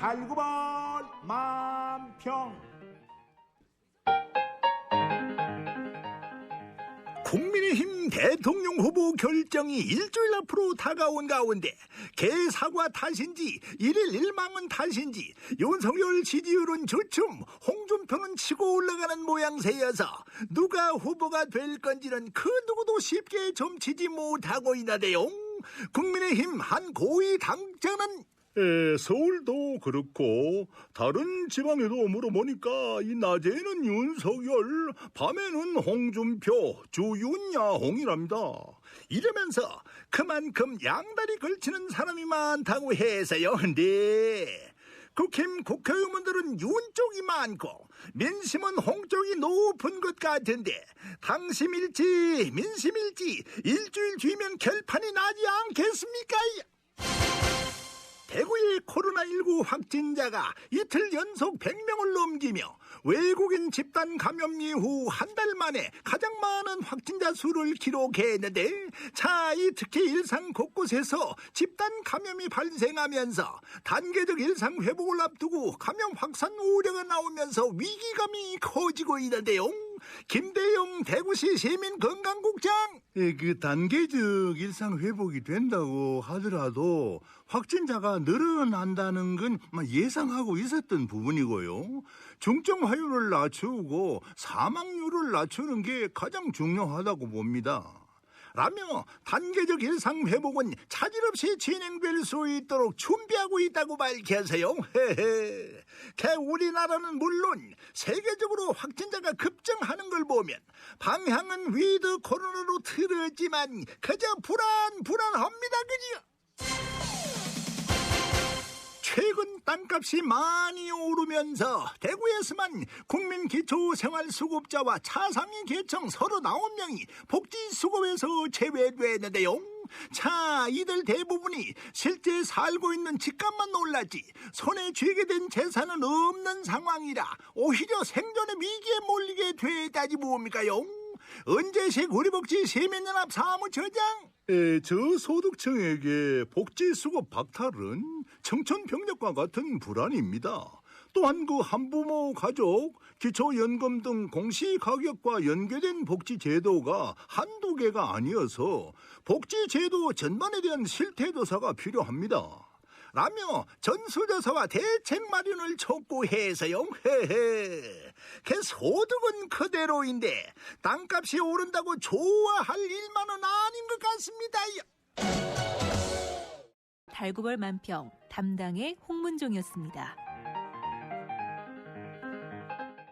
달구벌 만평. 국민의힘 대통령 후보 결정이 일주일 앞으로 다가온 가운데 개사과 탓인지 일일 일망은 탓인지 윤석열 지지율은 주춤 홍준표는 치고 올라가는 모양새여서 누가 후보가 될 건지는 그 누구도 쉽게 점치지 못하고 있나대요 국민의힘 한 고위 당자는 에, 서울도 그렇고 다른 지방에도 물어보니까 이 낮에는 윤석열, 밤에는 홍준표, 주윤야홍이랍니다. 이러면서 그만큼 양다리 걸치는 사람이 많다고 해서요. 근데 국힘 국회의원들은 윤 쪽이 많고 민심은 홍 쪽이 높은 것 같은데 당심일지 민심일지 일주일 뒤면 결판이 나지 않겠습니까? 대구의 코로나19 확진자가 이틀 연속 100명을 넘기며 외국인 집단 감염 이후 한 달 만에 가장 많은 확진자 수를 기록했는데 자, 이 특히 일상 곳곳에서 집단 감염이 발생하면서 단계적 일상 회복을 앞두고 감염 확산 우려가 나오면서 위기감이 커지고 있는데요. 김대영 대구시 시민건강국장 에, 그 단계적 일상 회복이 된다고 하더라도 확진자가 늘어난다는 건막 예상하고 있었던 부분이고요. 중증 화율을 낮추고 사망률을 낮추는 게 가장 중요하다고 봅니다. 라며 단계적 일상 회복은 차질 없이 진행될 수 있도록 준비하고 있다고 밝혀서요. 헤헤. 개 우리나라는 물론 세계적으로 확진자가 급증하는 걸 보면 방향은 위드 코로나로 틀었지만 그저 불안 불안합니다. 그지요? 최근 땅값이 많이 오르면서 대구에서만 국민 기초생활수급자와 차상위 계층 39명이 복지수급에서 제외됐는데요. 자, 이들 대부분이 실제 살고 있는 집값만 올랐지 손에 쥐게 된 재산은 없는 상황이라 오히려 생존의 위기에 몰리게 됐다지 뭡니까요? 은재식 우리 복지 시민연합 사무처장 에, 저 소득층에게 복지 수급 박탈은 청천벽력과 같은 불안입니다. 또한 그 한부모 가족, 기초연금 등 공시가격과 연계된 복지제도가 한두 개가 아니어서 복지제도 전반에 대한 실태조사가 필요합니다. 라며 전수조사와 대책 마련을 촉구해서요. 헤헤. 그 소득은 그대로인데 땅값이 오른다고 좋아할 일만은 아닌 것 같습니다. 달구벌 만평 담당의 홍문종이었습니다.